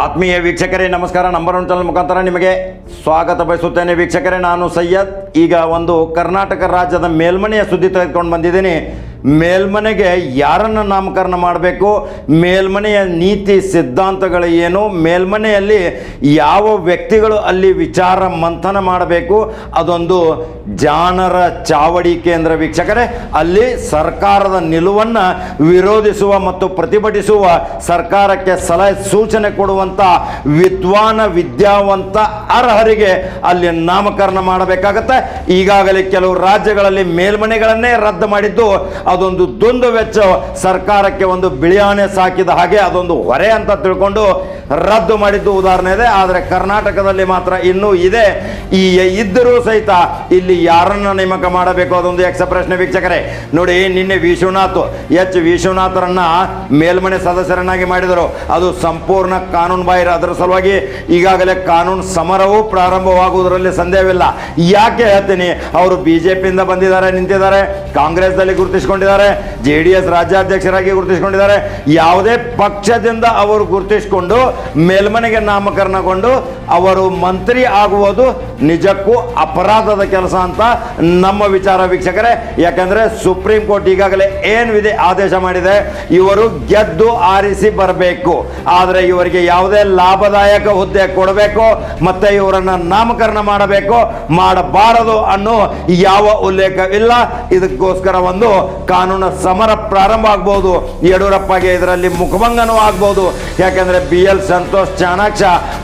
ಆತ್ಮೀಯ ವೀಕ್ಷಕರೇ, ನಮಸ್ಕಾರ. ನಂಬರ್ ಒನ್ ಚಾನಲ್ ಮುಖಾಂತರ ನಿಮಗೆ ಸ್ವಾಗತ ಬಯಸುತ್ತೇನೆ. ವೀಕ್ಷಕರೇ, ನಾನು ಸೈಯದ್. ಈಗ ಒಂದು ಕರ್ನಾಟಕ ರಾಜ್ಯದ ಮೇಲ್ಮನೆಯ ಸುದ್ದಿ ತೆಗೆದುಕೊಂಡು ಬಂದಿದ್ದೀನಿ. ಮೇಲ್ಮನೆಗೆ ಯಾರನ್ನು ನಾಮಕರಣ ಮಾಡಬೇಕು? ಮೇಲ್ಮನೆಯ ನೀತಿ ಸಿದ್ಧಾಂತಗಳು ಏನು? ಮೇಲ್ಮನೆಯಲ್ಲಿ ಯಾವ ವ್ಯಕ್ತಿಗಳು ಅಲ್ಲಿ ವಿಚಾರ ಮಂಥನ ಮಾಡಬೇಕು? ಅದೊಂದು ಜಾಣರ ಚಾವಡಿ ಕೇಂದ್ರ ವೀಕ್ಷಕರೇ, ಅಲ್ಲಿ ಸರ್ಕಾರದ ನಿಲುವನ್ನು ವಿರೋಧಿಸುವ ಮತ್ತು ಪ್ರತಿಭಟಿಸುವ ಸರ್ಕಾರಕ್ಕೆ ಸಲಹೆ ಸೂಚನೆ ಕೊಡುವಂಥ ವಿದ್ವಾನ ವಿದ್ಯಾವಂತ ಅರ್ಹರಿಗೆ ಅಲ್ಲಿ ನಾಮಕರಣ ಮಾಡಬೇಕಾಗತ್ತೆ. ಈಗಾಗಲೇ ಕೆಲವು ರಾಜ್ಯಗಳಲ್ಲಿ ಮೇಲ್ಮನೆಗಳನ್ನೇ ರದ್ದು ಮಾಡಿದ್ದು ಅದೊಂದು ದುಂದು ವೆಚ್ಚ ಸರ್ಕಾರಕ್ಕೆ ಒಂದು ಬಿಳಿಯಾಣೆ ಸಾಕಿದ ಹಾಗೆ ಅದೊಂದು ಹೊರೆ ಅಂತ ತಿಳ್ಕೊಂಡು ರದ್ದು ಮಾಡಿದ್ದು ಉದಾಹರಣೆ ಇದೆ, ಆದರೆ ಕರ್ನಾಟಕದಲ್ಲಿ ಮಾತ್ರ ಇನ್ನೂ ಇದೆ. ಈ ಇದ್ದರೂ ಸಹಿತ ಇಲ್ಲಿ ಯಾರನ್ನ ನೇಮಕ ಮಾಡಬೇಕು? ಅದೊಂದು ಯಕ್ಷ ಪ್ರಶ್ನೆ ವೀಕ್ಷಕರೇ. ನೋಡಿ, ನಿನ್ನೆ ವಿಶ್ವನಾಥ್, ಎಚ್ ವಿಶ್ವನಾಥರನ್ನ ಮೇಲ್ಮನೆ ಸದಸ್ಯರನ್ನಾಗಿ ಮಾಡಿದರು. ಅದು ಸಂಪೂರ್ಣ ಕಾನೂನು ಬಾಹಿರ. ಅದರ ಸಲುವಾಗಿ ಈಗಾಗಲೇ ಕಾನೂನು ಸಮರವೂ ಪ್ರಾರಂಭವಾಗುವುದರಲ್ಲಿ ಸಂದೇಹವಿಲ್ಲ. ಯಾಕೆ ಹೇಳ್ತೀನಿ? ಅವರು ಬಿಜೆಪಿಯಿಂದ ಬಂದಿದ್ದಾರೆ, ನಿಂತಿದ್ದಾರೆ ಕಾಂಗ್ರೆಸ್ದಲ್ಲಿ ಗುರುತಿಸಿಕೊಂಡಿದ್ದಾರೆ, ಜೆ ಡಿ ಎಸ್ ರಾಜ್ಯಾಧ್ಯಕ್ಷರಾಗಿ ಗುರುತಿಸಿಕೊಂಡಿದ್ದಾರೆ. ಯಾವುದೇ ಪಕ್ಷದಿಂದ ಅವರು ಗುರುತಿಸಿಕೊಂಡು ಮೇಲ್ಮನೆಗೆ ನಾಮಕರಣಗೊಂಡು ಅವರು ಮಂತ್ರಿ ಆಗುವುದು ನಿಜಕ್ಕೂ ಅಪರಾಧದ ಕೆಲಸ ಅಂತ ನಮ್ಮ ವಿಚಾರ ವೀಕ್ಷಕರೇ. ಯಾಕಂದ್ರೆ ಸುಪ್ರೀಂ ಕೋರ್ಟ್ ಈಗಾಗಲೇ ಏನಿದೆ ಆದೇಶ ಮಾಡಿದೆ, ಇವರು ಗೆದ್ದು ಆರಿಸಿ ಬರಬೇಕು. ಆದರೆ ಇವರಿಗೆ ಯಾವುದೇ ಲಾಭದಾಯಕ ಹುದ್ದೆ ಕೊಡಬೇಕು, ಮತ್ತೆ ಇವರನ್ನ ನಾಮಕರಣ ಮಾಡಬೇಕು, ಮಾಡಬಾರದು ಅನ್ನೋ ಯಾವ ಉಲ್ಲೇಖವಿಲ್ಲ ಇದಕ್ಕೋಸ್ಕರ ಒಂದು ಕಾನೂನು ಸಮರ ಪ್ರಾರಂಭ ಆಗ್ಬೋದು. ಯಡಿಯೂರಪ್ಪಗೆ ಇದರಲ್ಲಿ ಮುಖಭಂಗನೂ ಆಗ್ಬೋದು. ಯಾಕಂದ್ರೆ ಬಿ ಎಲ್ ಸಂತೋಷ್ ಚಾಣಾಕ್ಷ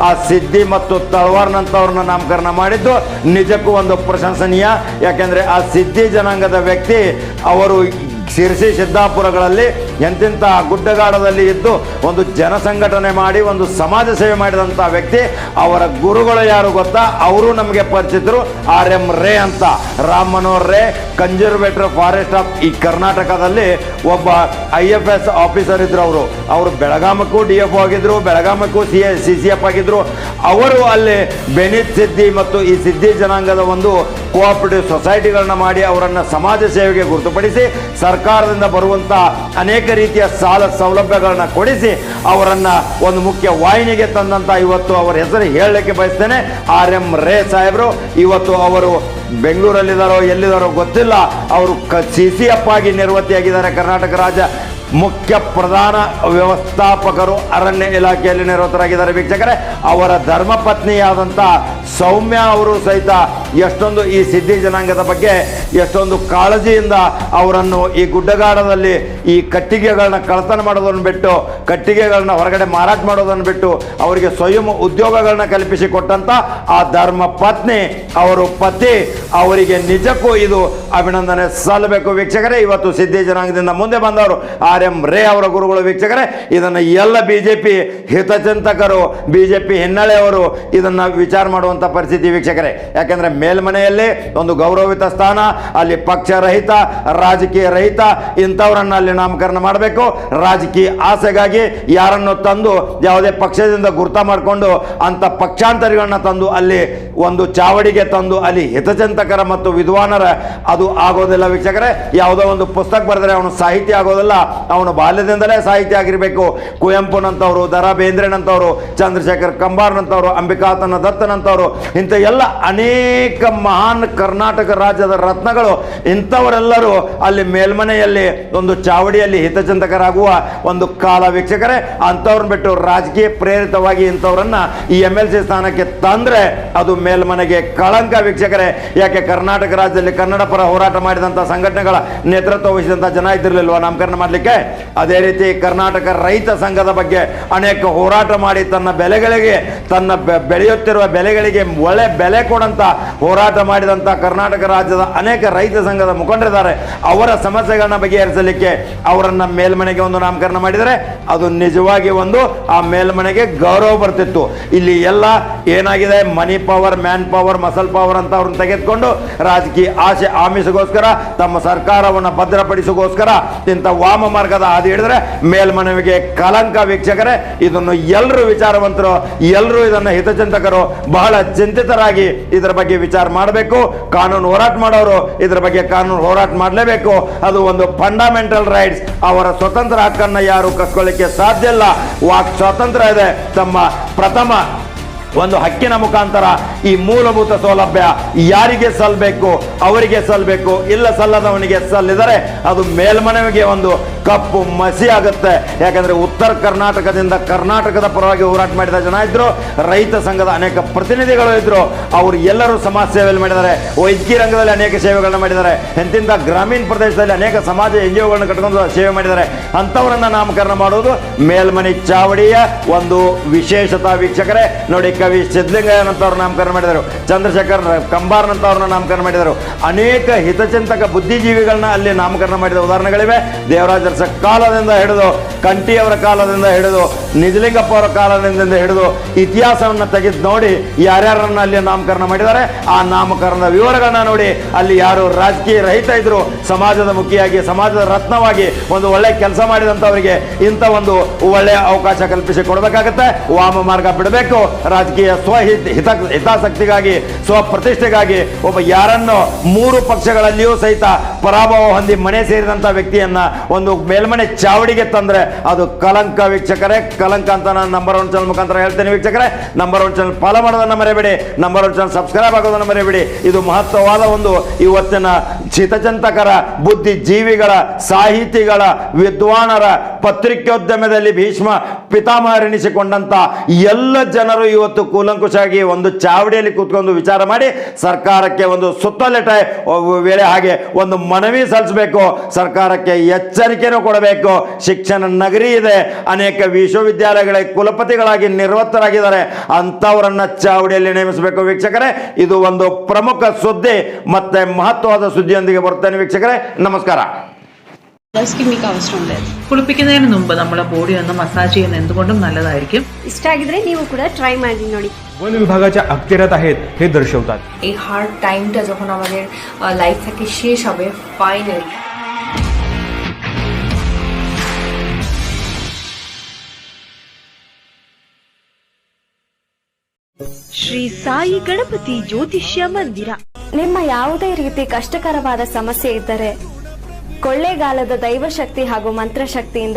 ಆ ಸಿದ್ದಿ ಮತ್ತು ತಳವಾರ್ನಂತವ್ರನ್ನ ನಾಮಕರಣ ಮಾಡಿದ್ದು ನಿಜಕ್ಕೂ ಒಂದು ಪ್ರಶಂಸನೀಯ. ಯಾಕೆಂದರೆ ಆ ಸಿದ್ದಿ ಜನಾಂಗದ ವ್ಯಕ್ತಿ ಅವರು ಶಿರ್ಸಿ ಸಿದ್ದಾಪುರಗಳಲ್ಲಿ ಎಂತೆಂಥ ಗುಡ್ಡಗಾಡದಲ್ಲಿ ಇದ್ದು ಒಂದು ಜನಸಂಘಟನೆ ಮಾಡಿ, ಒಂದು ಸಮಾಜ ಸೇವೆ ಮಾಡಿದಂಥ ವ್ಯಕ್ತಿ, ಅವರ ಗುರುಗಳು ಯಾರು ಗೊತ್ತಾ? ಅವರು ನಮಗೆ ಪರಿಚಿತರು, ಆರ್ ಎಂ ರೇ ಅಂತ. ರಾಮ್ ಮನೋಹರ್ ರೇ, ಕನ್ಸರ್ವೇಟರ್ ಫಾರೆಸ್ಟ್ ಆಫ್ ಈ ಕರ್ನಾಟಕದಲ್ಲಿ ಒಬ್ಬ ಐ ಎಫ್ ಎಸ್ ಆಫೀಸರ್ ಇದ್ರು ಅವರು. ಅವರು ಬೆಳಗಾಮಕ್ಕೂ ಡಿ ಎಫ್ ಆಗಿದ್ರು, ಬೆಳಗಾಮಕ್ಕೂ ಸಿ ಸಿ ಸಿ ಎಫ್ ಆಗಿದ್ರು. ಅವರು ಅಲ್ಲಿ ಬೆನಿತ್ ಸಿದ್ದಿ ಮತ್ತು ಈ ಸಿದ್ದಿ ಜನಾಂಗದ ಒಂದು ಕೋಆಪರೇಟಿವ್ ಸೊಸೈಟಿಗಳನ್ನ ಮಾಡಿ ಅವರನ್ನು ಸಮಾಜ ಸೇವೆಗೆ ಗುರುತುಪಡಿಸಿ ಸರ್ಕಾರದಿಂದ ಬರುವಂಥ ಅನೇಕ ರೀತಿಯ ಸಾಲ ಸೌಲಭ್ಯಗಳನ್ನ ಕೊಡಿಸಿ ಅವರನ್ನ ಒಂದು ಮುಖ್ಯ ವಾಹಿನಿಗೆ ತಂದಂತ ಇವತ್ತು ಅವರ ಹೆಸರು ಹೇಳಲಿಕ್ಕೆ ಬಯಸ್ತೇನೆ. ಆರ್ ಎಂ ರೇ ಸಾಹೇಬರು, ಇವತ್ತು ಅವರು ಬೆಂಗಳೂರಲ್ಲಿದ್ದಾರೋ ಎಲ್ಲಿದ್ದಾರೋ ಗೊತ್ತಿಲ್ಲ. ಅವರು ಕ ಸಿ ಸಿ ಎಫ್ ಆಗಿ ನಿರ್ವತ್ತಿಯಾಗಿದ್ದಾರೆ. ಕರ್ನಾಟಕ ರಾಜ್ಯ ಮುಖ್ಯ ಪ್ರಧಾನ ವ್ಯವಸ್ಥಾಪಕರು ಅರಣ್ಯ ಇಲಾಖೆಯಲ್ಲಿ ನಿರತರಾಗಿದ್ದಾರೆ ವೀಕ್ಷಕರೇ, ಅವರ ಧರ್ಮಪತ್ನಿಯಾದಂಥ ಸೌಮ್ಯ ಅವರು ಸಹಿತ ಎಷ್ಟೊಂದು ಈ ಸಿದ್ಧಿ ಜನಾಂಗದ ಬಗ್ಗೆ, ಎಷ್ಟೊಂದು ಕಾಳಜಿಯಿಂದ ಅವರನ್ನು ಈ ಗುಡ್ಡಗಾಡದಲ್ಲಿ ಈ ಕಟ್ಟಿಗೆಗಳನ್ನ ಕಳತನ ಮಾಡೋದನ್ನು ಬಿಟ್ಟು, ಕಟ್ಟಿಗೆಗಳನ್ನ ಹೊರಗಡೆ ಮಾರಾಟ ಮಾಡೋದನ್ನು ಬಿಟ್ಟು, ಅವರಿಗೆ ಸ್ವಯಂ ಉದ್ಯೋಗಗಳನ್ನ ಕಲ್ಪಿಸಿ ಕೊಟ್ಟಂತ ಆ ಧರ್ಮ ಪತ್ನಿ, ಅವರು ಪತಿ, ಅವರಿಗೆ ನಿಜಕ್ಕೂ ಇದು ಅಭಿನಂದನೆ ಸಲ್ಲಬೇಕು ವೀಕ್ಷಕರೇ. ಇವತ್ತು ಸಿದ್ಧಿ ಜನಾಂಗದಿಂದ ಮುಂದೆ ಬಂದವರು ಆರ್ ಎಂ ರೇ ಅವರ ಗುರುಗಳು ವೀಕ್ಷಕರೇ. ಇದನ್ನು ಎಲ್ಲ ಬಿ ಜೆ ಪಿ ಹಿತಚಿಂತಕರು ಬಿ ಜೆ ಪಿ ವಿಚಾರ ಮಾಡುವಂಥ ಪರಿಸ್ಥಿತಿ ವೀಕ್ಷಕರೇ. ಯಾಕೆಂದರೆ ಮೇಲ್ಮನೆಯಲ್ಲಿ ಒಂದು ಗೌರವಿತ ಸ್ಥಾನ, ಅಲ್ಲಿ ಪಕ್ಷ ರಹಿತ ರಾಜಕೀಯ ರಹಿತ ಇಂಥವರನ್ನು ಅಲ್ಲಿ ನಾಮಕರಣ ಮಾಡಬೇಕು. ರಾಜಕೀಯ ಆಸೆಗಾಗಿ ಯಾರನ್ನು ತಂದು ಯಾವುದೇ ಪಕ್ಷದಿಂದ ಗುರುತಾ ಮಾಡಿಕೊಂಡು ಅಂಥ ಪಕ್ಷಾಂತರಿಗಳನ್ನ ತಂದು ಅಲ್ಲಿ ಒಂದು ಚಾವಡಿಗೆ ತಂದು ಅಲ್ಲಿ ಹಿತಚಿಂತಕರ ಮತ್ತು ವಿದ್ವಾನರ ಅದು ಆಗೋದಿಲ್ಲ ವೀಕ್ಷಕರೇ. ಯಾವುದೋ ಒಂದು ಪುಸ್ತಕ ಬರೆದರೆ ಅವನು ಸಾಹಿತ್ಯ ಆಗೋದಿಲ್ಲ. ಅವನು ಬಾಲ್ಯದಿಂದಲೇ ಸಾಹಿತ್ಯ ಆಗಿರಬೇಕು. ಕುವೆಂಪುನಂಥವರು ದ ರಾ ಬೇಂದ್ರೆನಂಥವರು ಚಂದ್ರಶೇಖರ್ ಕಂಬಾರ್ನಂಥವರು, ಅಂಬಿಕಾತನ ದತ್ತನಂತವರು ಇಂಥ ಎಲ್ಲ ಅನೇಕ ಮಹಾನ್ ಕರ್ನಾಟಕ ರಾಜ್ಯದ ರತ್ನಗಳು, ಇಂಥವರೆಲ್ಲರೂ ಅಲ್ಲಿ ಮೇಲ್ಮನೆಯಲ್ಲಿ ಒಂದು ಚಾವಡಿಯಲ್ಲಿ ಹಿತಚಿಂತಕರಾಗುವ ಒಂದು ಕಾಲ ವೀಕ್ಷಕರೇ, ಅಂಥವ್ರನ್ನ ಬಿಟ್ಟು ರಾಜಕೀಯ ಪ್ರೇರಿತವಾಗಿ ಇಂಥವ್ರನ್ನ ಈ ಎಂ ಎಲ್ ಸಿ ಸ್ಥಾನಕ್ಕೆ ತಂದರೆ ಅದು ಮೇಲ್ಮನೆಗೆ ಕಳಂಕ ವೀಕ್ಷಕರೇ. ಯಾಕೆ ಕರ್ನಾಟಕ ರಾಜ್ಯದಲ್ಲಿ ಕನ್ನಡ ಪರ ಹೋರಾಟ ಮಾಡಿದಂಥ ಸಂಘಟನೆಗಳ ನೇತೃತ್ವ ವಹಿಸಿದಂಥ ಜನ ಇದ್ದಿರಲಿಲ್ವಾ ನಾಮಕರಣ ಮಾಡಲಿಕ್ಕೆ? ಅದೇ ರೀತಿ ಕರ್ನಾಟಕ ರೈತ ಸಂಘದ ಬಗ್ಗೆ ಅನೇಕ ಹೋರಾಟ ಮಾಡಿ ತನ್ನ ಬೆಲೆಗಳಿಗೆ, ತನ್ನ ಬೆಳೆಯುತ್ತಿರುವ ಬೆಲೆಗಳಿಗೆ ಒಳ್ಳೆ ಬೆಲೆ ಕೊಡಂತ ಹೋರಾಟ ಮಾಡಿದಂತ ಕರ್ನಾಟಕ ರಾಜ್ಯದ ಅನೇಕ ರೈತ ಸಂಘದ ಮುಖಂಡರಿದ್ದಾರೆ. ಅವರ ಸಮಸ್ಯೆಗಳನ್ನ ಬಗೆಹರಿಸಲಿಕ್ಕೆ ಅವರನ್ನ ಮೇಲ್ಮನೆಗೆ ಒಂದು ನಾಮಕರಣ ಮಾಡಿದರೆ ಅದು ನಿಜವಾಗಿ ಒಂದು ಆ ಮೇಲ್ಮನೆಗೆ ಗೌರವ ಬರ್ತಿತ್ತು. ಇಲ್ಲಿ ಎಲ್ಲ ಏನಾಗಿದೆ? Money power man power muscle power ಅಂತ ಅವ್ರನ್ನ ತೆಗೆದುಕೊಂಡು ರಾಜಕೀಯ ಆಸೆ ಆಮಿಷಗೋಸ್ಕರ ತಮ್ಮ ಸರ್ಕಾರವನ್ನು ಭದ್ರಪಡಿಸೋಗೋಸ್ಕರ ಇಂಥ ವಾಮ ಮಾರ್ಗದ ಹಾದಿ ಹಿಡಿದ್ರೆ ಮೇಲ್ಮನವಿಗೆ ಕಲಂಕ ವೀಕ್ಷಕರೇ, ಇದನ್ನು ಎಲ್ಲರೂ ವಿಚಾರವಂತರು ಎಲ್ಲರೂ ಇದನ್ನು ಹಿತಚಿಂತಕರು ಬಹಳ ಚಿಂತಿತರಾಗಿ ಇದರ ಬಗ್ಗೆ ವಿಚಾರ ಮಾಡಬೇಕು. ಕಾನೂನು ಹೋರಾಟ ಮಾಡೋರು ಇದರ ಬಗ್ಗೆ ಕಾನೂನು ಹೋರಾಟ ಮಾಡಲೇಬೇಕು. ಅದು ಒಂದು ಫಂಡಮೆಂಟಲ್ ರೈಟ್ಸ್ ಅವರ ಸ್ವತಂತ್ರ ಹಕ್ಕನ್ನು ಯಾರು ಕಸ್ಕೊಳ್ಳಿಕ್ಕೆ ಸಾಧ್ಯ ಇಲ್ಲ. ವಾಕ್ ಸ್ವಾತಂತ್ರ್ಯ ಇದೆ. ತಮ್ಮ ಪ್ರಥಮ ಒಂದು ಹಕ್ಕಿನ ಮುಖಾಂತರ ಈ ಮೂಲಭೂತ ಸೌಲಭ್ಯ ಯಾರಿಗೆ ಸಲ್ಲಬೇಕು ಅವರಿಗೆ ಸಲ್ಲಬೇಕು ಇಲ್ಲ ಸಲ್ಲದವನಿಗೆ ಸಲ್ಲಿದರೆ ಅದು ಮೇಲ್ಮನವಿಗೆ ಒಂದು ಕಪ್ಪು ಮಸಿ ಆಗುತ್ತೆ. ಯಾಕಂದ್ರೆ ಉತ್ತರ ಕರ್ನಾಟಕದಿಂದ ಕರ್ನಾಟಕದ ಪರವಾಗಿ ಹೋರಾಟ ಮಾಡಿದ ಜನ ಇದ್ರು, ರೈತ ಸಂಘದ ಅನೇಕ ಪ್ರತಿನಿಧಿಗಳು ಇದ್ರು, ಅವರು ಎಲ್ಲರೂ ಸಮಾಜ ಸೇವೆಯಲ್ಲಿ ಮಾಡಿದ್ದಾರೆ. ವೈದ್ಯಕೀಯ ರಂಗದಲ್ಲಿ ಅನೇಕ ಸೇವೆಗಳನ್ನ ಮಾಡಿದ್ದಾರೆ. ಎಂತಿಂದ ಗ್ರಾಮೀಣ ಪ್ರದೇಶದಲ್ಲಿ ಅನೇಕ ಸಮಾಜ ಎನ್ ಜಿ ಒಗಳನ್ನ ಕಟ್ಕೊಂಡು ಸೇವೆ ಮಾಡಿದ್ದಾರೆ. ಅಂತವರನ್ನ ನಾಮಕರಣ ಮಾಡೋದು ಮೇಲ್ಮನಿ ಚಾವಡಿಯ ಒಂದು ವಿಶೇಷತಾ ವೀಕ್ಷಕರೇ. ನೋಡಿ, ಕವಿ ಸಿದ್ಧಲಿಂಗಯ್ಯನಂತವ್ರ ನಾಮಕರಣ ಮಾಡಿದರು, ಚಂದ್ರಶೇಖರ್ ಕಂಬಾರ್ನಂತವ್ರನ್ನ ನಾಮಕರಣ ಮಾಡಿದರು. ಅನೇಕ ಹಿತಚಿಂತಕ ಬುದ್ಧಿಜೀವಿಗಳನ್ನ ಅಲ್ಲಿ ನಾಮಕರಣ ಮಾಡಿದ ಉದಾಹರಣೆಗಳಿವೆ. ದೇವರಾಜ ಅರಸ ಕಾಲದಿಂದ ಹಿಡಿದು, ಕಂಠಿಯವರ ಕಾಲದಿಂದ ಹಿಡಿದು ನಿಜಲಿಂಗಪ್ಪ ಅವರ ಕಾಲದಿಂದ ಹಿಡಿದು ಇತಿಹಾಸವನ್ನು ತೆಗೆದು ನೋಡಿ ಯಾರ್ಯಾರನ್ನ ಅಲ್ಲಿ ನಾಮಕರಣ ಮಾಡಿದ್ದಾರೆ, ಆ ನಾಮಕರಣದ ವಿವರಗಳನ್ನ ನೋಡಿ ಅಲ್ಲಿ ಯಾರು ರಾಜಕೀಯ ರಹಿತ ಇದ್ರು, ಸಮಾಜದ ಮುಖಿಯಾಗಿ, ಸಮಾಜದ ರತ್ನವಾಗಿ ಒಂದು ಒಳ್ಳೆ ಕೆಲಸ ಮಾಡಿದಂಥವರಿಗೆ ಇಂಥ ಒಂದು ಒಳ್ಳೆಯ ಅವಕಾಶ ಕಲ್ಪಿಸಿ ಕೊಡಬೇಕಾಗತ್ತೆ. ವಾಮ ಮಾರ್ಗ ಬಿಡಬೇಕು. ರಾಜಕೀಯ ಸ್ವಹಿತ, ಹಿತ, ಹಿತಾಸಕ್ತಿಗಾಗಿ, ಸ್ವಪ್ರತಿಷ್ಠೆಗಾಗಿ ಒಬ್ಬ ಯಾರನ್ನು ಮೂರು ಪಕ್ಷಗಳಲ್ಲಿಯೂ ಸಹಿತ ಪರಾಭವ ಹೊಂದಿ ಮನೆ ಸೇರಿದಂಥ ವ್ಯಕ್ತಿಯನ್ನ ಒಂದು ಮೇಲ್ಮನೆ ಚಾವಡಿಗೆ ತಂದ್ರೆ ಅದು ಕಲಂಕ ವೀಕ್ಷಕರೇ. ಕಲಂಕ ಅಂತ ನಾನು ನಂಬರ್ ಒನ್ ಚಾನಲ್ ಮುಖಾಂತರ ಹೇಳ್ತೇನೆ ವೀಕ್ಷಕರೇ. ನಂಬರ್ ಒನ್ ಚಾನಲ್ ಫಾಲೋ ಮಾಡೋದನ್ನ ಮರೆಯಬೇಡಿ. ನಂಬರ್ ಒನ್ ಚಾನಲ್ ಸಬ್ಸ್ಕ್ರೈಬ್ ಆಗೋದನ್ನ ಮರೆಯಬೇಡಿ. ಇದು ಮಹತ್ವವಾದ ಒಂದು ಇವತ್ತಿನ ಚಿತಚಂತಕರ ಬುದ್ಧಿಜೀವಿಗಳ, ಸಾಹಿತಿಗಳ, ವಿದ್ವಾನರ ಪತ್ರಿಕೋದ್ಯಮದಲ್ಲಿ ಭೀಷ್ಮ ಪಿತಾಮಹರೆನಿಸಿಕೊಂಡಂತ ಎಲ್ಲ ಜನರು ಇವತ್ತು ಕೂಲಂಕುಷಾಗಿ ಒಂದು ಚಾವಡಿಯಲ್ಲಿ ಕೂತ್ಕೊಂಡು ವಿಚಾರ ಮಾಡಿ ಸರ್ಕಾರಕ್ಕೆ ಒಂದು ಸುತ್ತಲೆಟ ವೇಳೆ ಹಾಗೆ ಒಂದು ಮನವಿ ಸಲ್ಲಿಸಬೇಕು, ಸರ್ಕಾರಕ್ಕೆ ಎಚ್ಚರಿಕೆನೂ ಕೊಡಬೇಕು. ಶಿಕ್ಷಣ ನಗರಿ ಇದೆ, ಅನೇಕ ವಿಶ್ವವಿದ್ಯಾಲಯಗಳ ಕುಲಪತಿಗಳಾಗಿ ನಿರ್ವತ್ತರಾಗಿದ್ದಾರೆ ಅಂಥವರನ್ನ ಚಾವಡಿಯಲ್ಲಿ ನೇಮಿಸಬೇಕು ವೀಕ್ಷಕರೇ. ಇದು ಒಂದು ಪ್ರಮುಖ ಸುದ್ದಿ, ಮತ್ತೆ ಮಹತ್ವದ ಸುದ್ದಿಯೊಂದಿಗೆ ಬರ್ತೇನೆ ವೀಕ್ಷಕರೇ ನಮಸ್ಕಾರ സ്കിമ്മിക്ക് അവസരം లేదు കുളിപ്പിക്കുന്നതിന് മുമ്പ് നമ്മുടെ ബോഡി ഒന്ന് മസാജ് ചെയ്യുന്നത് എന്തുകൊണ്ടും നല്ലതായിരിക്കും ಇಷ್ಟ ಆಗಿದ್ರೆ ನೀವು ಕೂಡ ಟ್ರೈ ಮಾಡಿ ನೋಡಿ वन विभागाच्या अखत्यारात आहेत हे दर्शवतात এই হার্ড টাইমটা যখন আমাদের লাইফ থেকে শেষ হবে ফাইনালি ಶ್ರೀ ಸಾಯಿ ಗಣಪತಿ ಜ್ಯೋತಿಷ್ಯ ಮಂದಿರ ನಿಮ್ಮ ಯಾವುದೇ ರೀತಿ ಕಷ್ಟಕರವಾದ ಸಮಸ್ಯೆ ಇದ್ದರೆ, ಕೊಳ್ಳೇಗಾಲದ ದೈವಶಕ್ತಿ ಹಾಗೂ ಮಂತ್ರಶಕ್ತಿಯಿಂದ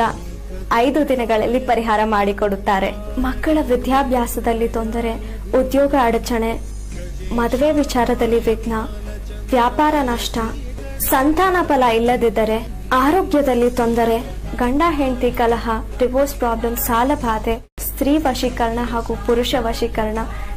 ಐದು ದಿನಗಳಲ್ಲಿ ಪರಿಹಾರ ಮಾಡಿಕೊಡುತ್ತಾರೆ. ಮಕ್ಕಳ ವಿದ್ಯಾಭ್ಯಾಸದಲ್ಲಿ ತೊಂದರೆ, ಉದ್ಯೋಗ ಅಡಚಣೆ, ಮದುವೆ ವಿಚಾರದಲ್ಲಿ ವಿಘ್ನ, ವ್ಯಾಪಾರ ನಷ್ಟ, ಸಂತಾನ ಫಲ ಇಲ್ಲದಿದ್ದರೆ, ಆರೋಗ್ಯದಲ್ಲಿ ತೊಂದರೆ, ಗಂಡ ಹೆಂಡತಿ ಕಲಹ ಡಿವೋರ್ಸ್ ಪ್ರಾಬ್ಲಮ್ ಸಾಲ ಬಾಧೆ, ಸ್ತ್ರೀ ವಶೀಕರಣ ಹಾಗೂ ಪುರುಷ ವಶೀಕರಣ